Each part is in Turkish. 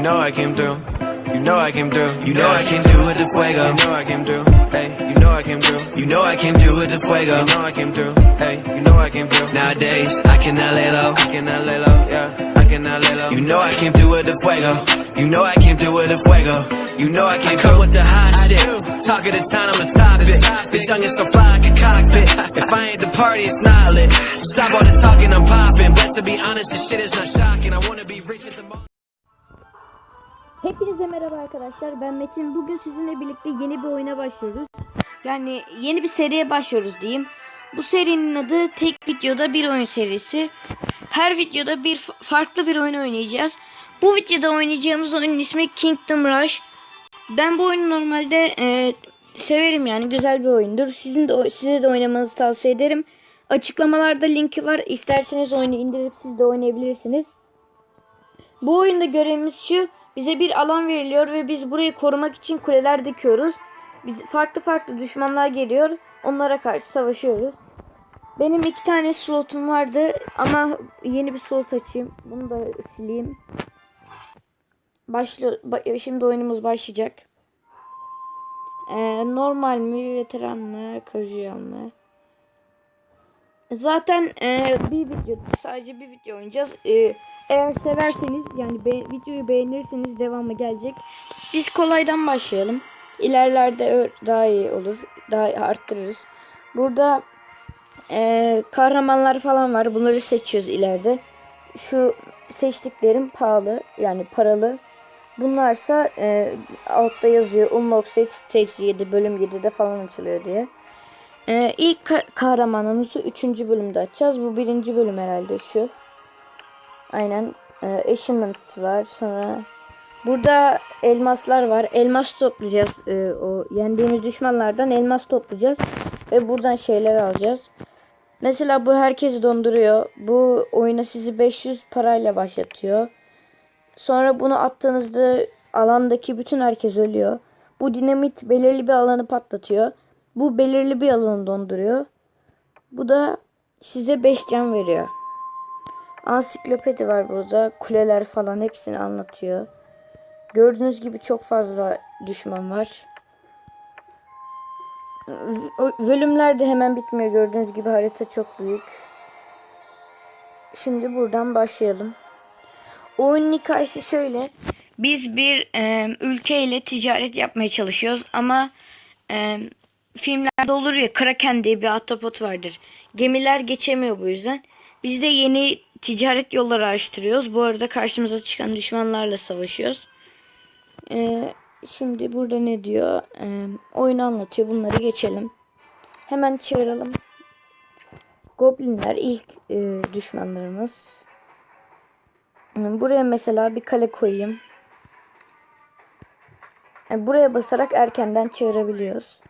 You know I came through. You know I came through. You know I came through with the fuego. You know I came through. Hey, you know I came through. You know I came through with the fuego. You know I came through. Hey, you know I came through. Nowadays, I cannot lay low. I cannot lay low. Yeah, I cannot lay low. You know I came through with the fuego. You know I came through with the fuego. You know I came through with the hot shit. Talk of the town, I'm a top it. This young is so fly, I can cockpit. If I ain't the party, it's not lit. Stop all the talking, I'm popping. But to be honest, this shit is not shocking. I wanna be rich at the moment. Hepinize merhaba arkadaşlar. Ben Metin. Bugün sizinle birlikte yeni bir oyuna başlıyoruz. Yani yeni bir seriye başlıyoruz diyeyim. Bu serinin adı tek videoda bir oyun serisi. Her videoda bir farklı bir oyun oynayacağız. Bu videoda oynayacağımız oyunun ismi Kingdom Rush. Ben bu oyunu normalde e, severim yani güzel bir oyundur. Sizin de size de oynamanızı tavsiye ederim. Açıklamalarda linki var. İsterseniz oyunu indirip siz de oynayabilirsiniz. Bu oyunda görevimiz şu. Bize bir alan veriliyor ve biz burayı korumak için kuleler dikiyoruz. Biz farklı farklı düşmanlar geliyor. Onlara karşı savaşıyoruz. Benim iki tane slotum vardı ama yeni bir slot açayım. Bunu da sileyim. Başla, ba- şimdi oyunumuz başlayacak. Ee, normal mi, veteran mı, casual mı? Zaten e, bir video, sadece bir video oynayacağız. E, eğer severseniz yani be- videoyu beğenirseniz devamı gelecek. Biz kolaydan başlayalım. İlerlerde daha iyi olur. Daha iyi arttırırız. Burada e, kahramanlar falan var. Bunları seçiyoruz ileride. Şu seçtiklerim pahalı yani paralı. Bunlarsa e, altta yazıyor Unlock Set Stage 7 bölüm 7'de falan açılıyor diye. Ee, ilk ka- kahramanımızı 3. bölümde açacağız. Bu birinci bölüm herhalde şu. Aynen. Ee, achievements var. Sonra burada elmaslar var. Elmas toplayacağız. Ee, o yendiğimiz düşmanlardan elmas toplayacağız. Ve buradan şeyler alacağız. Mesela bu herkesi donduruyor. Bu oyuna sizi 500 parayla başlatıyor. Sonra bunu attığınızda alandaki bütün herkes ölüyor. Bu dinamit belirli bir alanı patlatıyor. Bu belirli bir alanı donduruyor. Bu da size 5 can veriyor. Ansiklopedi var burada. Kuleler falan hepsini anlatıyor. Gördüğünüz gibi çok fazla düşman var. Bölümler de hemen bitmiyor. Gördüğünüz gibi harita çok büyük. Şimdi buradan başlayalım. Oyunun hikayesi şöyle. Biz bir e, ülkeyle ticaret yapmaya çalışıyoruz ama e, filmlerde olur ya Kraken diye bir ahtapot vardır. Gemiler geçemiyor bu yüzden. Biz de yeni ticaret yolları araştırıyoruz. Bu arada karşımıza çıkan düşmanlarla savaşıyoruz. E, şimdi burada ne diyor? E, oyunu anlatıyor. Bunları geçelim. Hemen çağıralım. Goblinler ilk e, düşmanlarımız. Buraya mesela bir kale koyayım. Yani buraya basarak erkenden çağırabiliyoruz.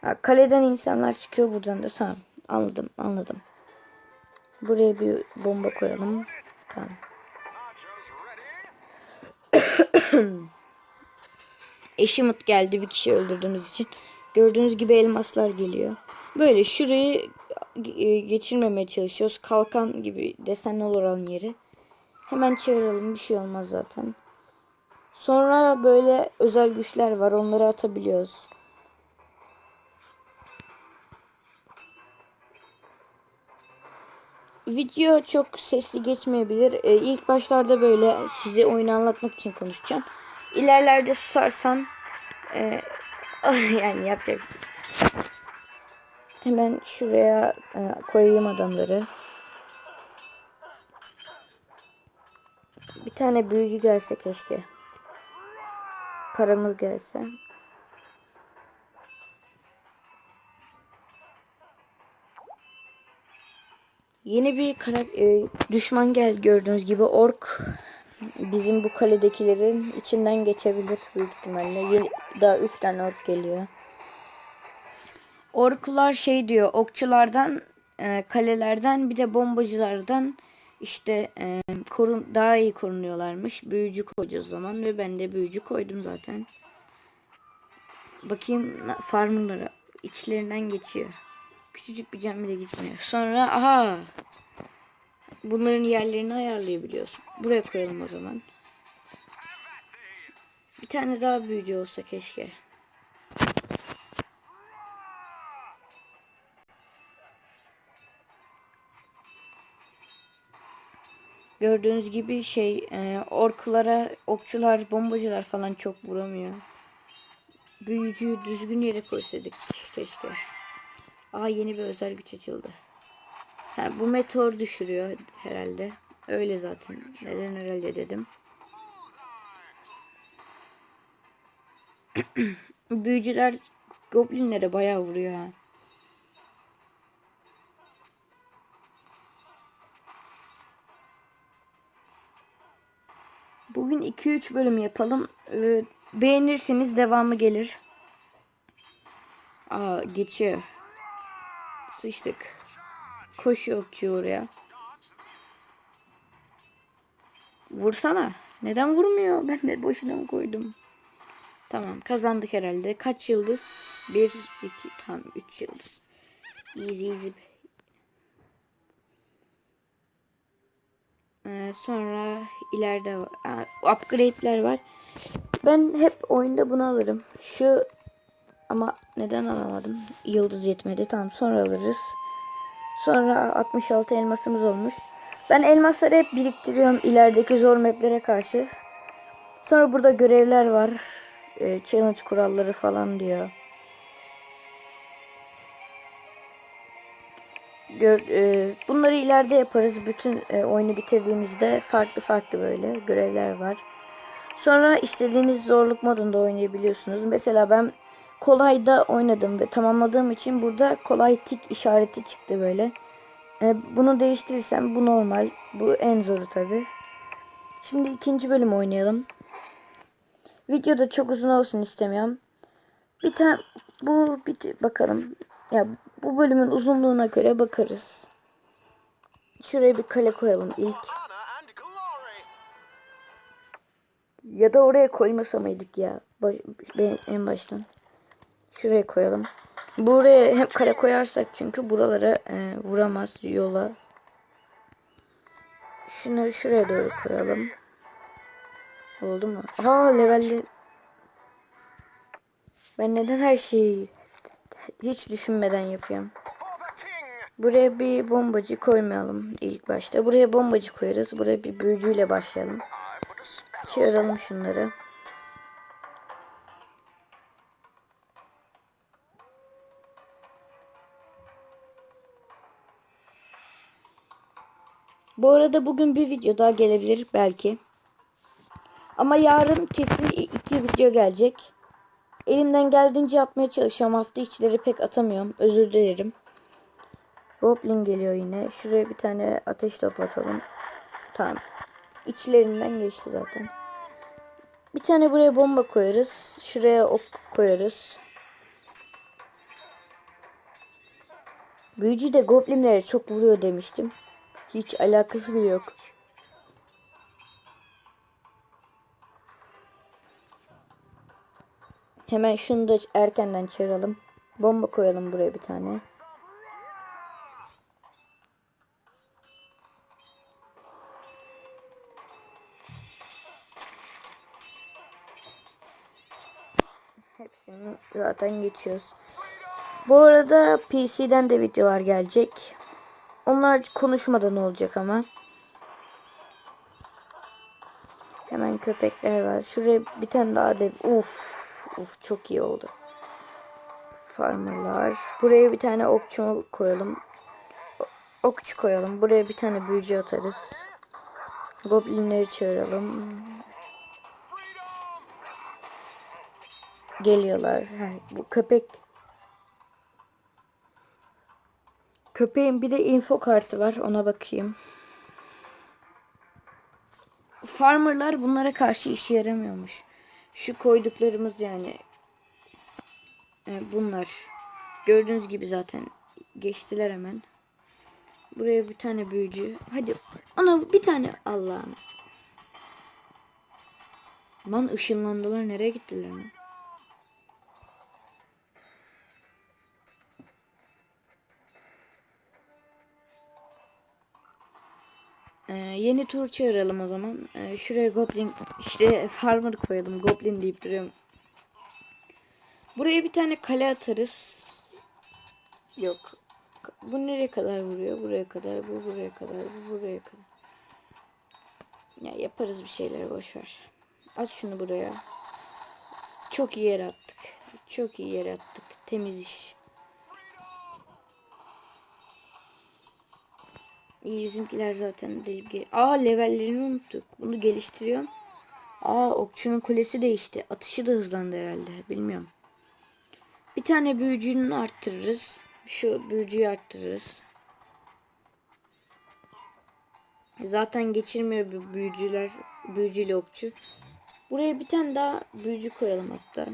Ha, kaleden insanlar çıkıyor buradan da tamam. Anladım anladım. Buraya bir bomba koyalım. Tamam. Eşimut geldi bir kişi öldürdüğümüz için. Gördüğünüz gibi elmaslar geliyor. Böyle şurayı e, geçirmemeye çalışıyoruz. Kalkan gibi desenli olur alan yeri. Hemen çağıralım bir şey olmaz zaten. Sonra böyle özel güçler var onları atabiliyoruz. Video çok sesli geçmeyebilir. Ee, ilk başlarda böyle size oyunu anlatmak için konuşacağım. İlerlerde susarsam e, yani yapacak. Hemen şuraya e, koyayım adamları. Bir tane büyücü gelse keşke. Paramız gelse. Yeni bir karak e, düşman gel gördüğünüz gibi ork bizim bu kaledekilerin içinden geçebilir büyük ihtimalle. Daha 3 tane ork geliyor. Orklar şey diyor okçulardan e, kalelerden bir de bombacılardan işte e, korun daha iyi korunuyorlarmış. Büyücü koyacağız zaman ve ben de büyücü koydum zaten. Bakayım farmlara içlerinden geçiyor. Küçücük bir cam bile gitmiyor. Sonra aha bunların yerlerini ayarlayabiliyorsun. Buraya koyalım o zaman. Bir tane daha büyücü olsa keşke. Gördüğünüz gibi şey e, orklara, okçular, bombacılar falan çok vuramıyor. Büyücüyü düzgün yere koysaydık keşke. Aa yeni bir özel güç açıldı. Ha, bu meteor düşürüyor herhalde. Öyle zaten. Neden herhalde dedim. Büyücüler goblinlere bayağı vuruyor ha. Bugün 2-3 bölüm yapalım. Ee, beğenirseniz devamı gelir. Aa geçiyor. Sıçtık. Koşuyor okçu oraya. Vursana. Neden vurmuyor? Ben de boşuna mı koydum? Tamam kazandık herhalde. Kaç yıldız? 1, 2, tam 3 yıldız. Easy easy. Ee, sonra ileride var. Upgrade'ler var. Ben hep oyunda bunu alırım. Şu ama neden alamadım? Yıldız yetmedi. Tamam sonra alırız. Sonra 66 elmasımız olmuş. Ben elmasları hep biriktiriyorum ilerideki zor maplere karşı. Sonra burada görevler var. Ee, challenge kuralları falan diyor. Gör, e, bunları ileride yaparız. Bütün e, oyunu bitirdiğimizde farklı farklı böyle görevler var. Sonra istediğiniz zorluk modunda oynayabiliyorsunuz. Mesela ben kolayda oynadım ve tamamladığım için burada kolay tik işareti çıktı böyle. E, bunu değiştirirsem bu normal. Bu en zoru tabi. Şimdi ikinci bölüm oynayalım. Video da çok uzun olsun istemiyorum. Bir tane bu bir bakalım. Ya bu bölümün uzunluğuna göre bakarız. Şuraya bir kale koyalım ilk. Ya da oraya koymasa mıydık ya? Baş, en baştan. Şuraya koyalım. Buraya hep kare koyarsak çünkü buralara e, vuramaz yola. Şunları şuraya doğru koyalım. Oldu mu? Aa levelli. Ben neden her şeyi hiç düşünmeden yapıyorum? Buraya bir bombacı koymayalım ilk başta. Buraya bombacı koyarız. Buraya bir büyücüyle başlayalım. Çağıralım şunları. Bu arada bugün bir video daha gelebilir belki. Ama yarın kesin iki video gelecek. Elimden geldiğince atmaya çalışıyorum. Hafta içleri pek atamıyorum. Özür dilerim. Goblin geliyor yine. Şuraya bir tane ateş topu atalım. Tamam. İçlerinden geçti zaten. Bir tane buraya bomba koyarız. Şuraya ok koyarız. Büyücü de goblinlere çok vuruyor demiştim. Hiç alakası bile yok. Hemen şunu da erkenden çağıralım. Bomba koyalım buraya bir tane. Hepsini zaten geçiyoruz. Bu arada PC'den de videolar gelecek. Onlar konuşmadan olacak ama. Hemen köpekler var. Şuraya bir tane daha dev. Uf. Uf çok iyi oldu. Farmerlar. Buraya bir tane okçu koyalım. Okçu koyalım. Buraya bir tane büyücü atarız. Goblinleri çağıralım. Geliyorlar. Ha, bu köpek. Köpeğin bir de info kartı var. Ona bakayım. Farmerlar bunlara karşı işe yaramıyormuş. Şu koyduklarımız yani. e, bunlar. Gördüğünüz gibi zaten geçtiler hemen. Buraya bir tane büyücü. Hadi ona bir tane Allah'ım. Lan ışınlandılar nereye gittiler lan? Ee, yeni tur çağıralım o zaman. Ee, şuraya Goblin işte Farmer koyalım. Goblin deyip duruyorum. Buraya bir tane kale atarız. Yok. Bu nereye kadar vuruyor? Buraya kadar, bu buraya kadar, bu buraya kadar. Ya yaparız bir şeyler boş ver. At şunu buraya. Çok iyi yer attık. Çok iyi yer attık. Temiz iş. İyi bizimkiler zaten delip gel. Aa levellerini unuttuk. Bunu geliştiriyorum. Aa okçunun kulesi değişti. Atışı da hızlandı herhalde. Bilmiyorum. Bir tane büyücünü arttırırız. Şu büyücüyü arttırırız. Zaten geçirmiyor bu büyücüler. Büyücüyle okçu. Buraya bir tane daha büyücü koyalım hatta.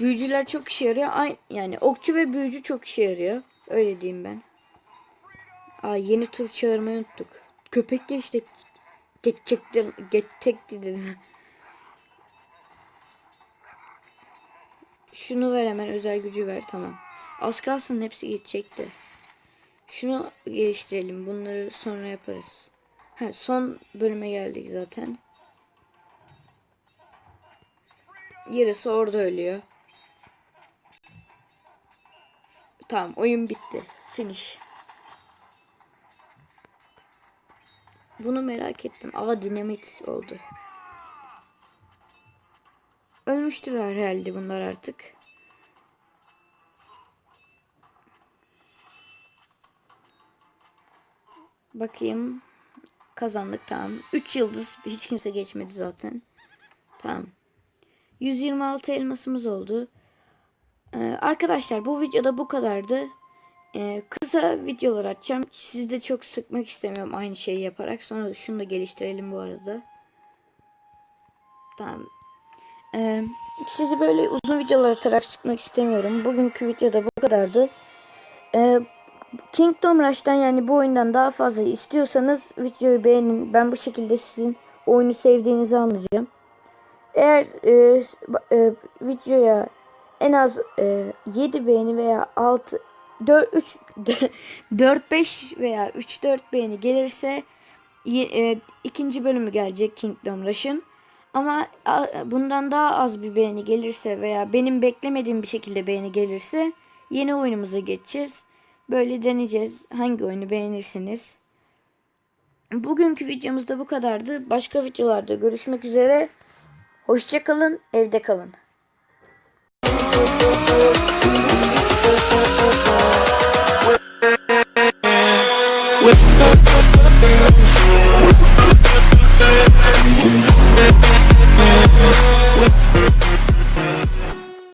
Büyücüler çok işe yarıyor. Ay yani okçu ve büyücü çok işe yarıyor. Öyle diyeyim ben. Aa yeni tur çağırmayı unuttuk. Köpek geçti. Geçecekti. Geçecekti dedim. Şunu ver hemen özel gücü ver tamam. Az kalsın hepsi geçecekti. Şunu geliştirelim. Bunları sonra yaparız. Ha, son bölüme geldik zaten. Yarısı orada ölüyor. Tamam oyun bitti. Finish. Bunu merak ettim. Aa dinamit oldu. Ölmüştür herhalde bunlar artık. Bakayım. Kazandık tamam. 3 yıldız hiç kimse geçmedi zaten. Tamam. 126 elmasımız oldu. Ee, arkadaşlar bu videoda bu kadardı. Ee, kısa videolar atacağım. Sizi de çok sıkmak istemiyorum aynı şeyi yaparak. Sonra şunu da geliştirelim bu arada. Tamam. Ee, sizi böyle uzun videolar atarak sıkmak istemiyorum. Bugünkü videoda bu kadardı. Ee, Kingdom Rush'tan yani bu oyundan daha fazla istiyorsanız videoyu beğenin. Ben bu şekilde sizin oyunu sevdiğinizi anlayacağım. Eğer e, e, videoya en az e, 7 beğeni veya 6 4 3 4 5 veya 3 4 beğeni gelirse e, ikinci bölümü gelecek Kingdom Rush'ın. Ama bundan daha az bir beğeni gelirse veya benim beklemediğim bir şekilde beğeni gelirse yeni oyunumuza geçeceğiz. Böyle deneyeceğiz. Hangi oyunu beğenirsiniz. Bugünkü videomuz da bu kadardı. Başka videolarda görüşmek üzere. Hoşçakalın, evde kalın. With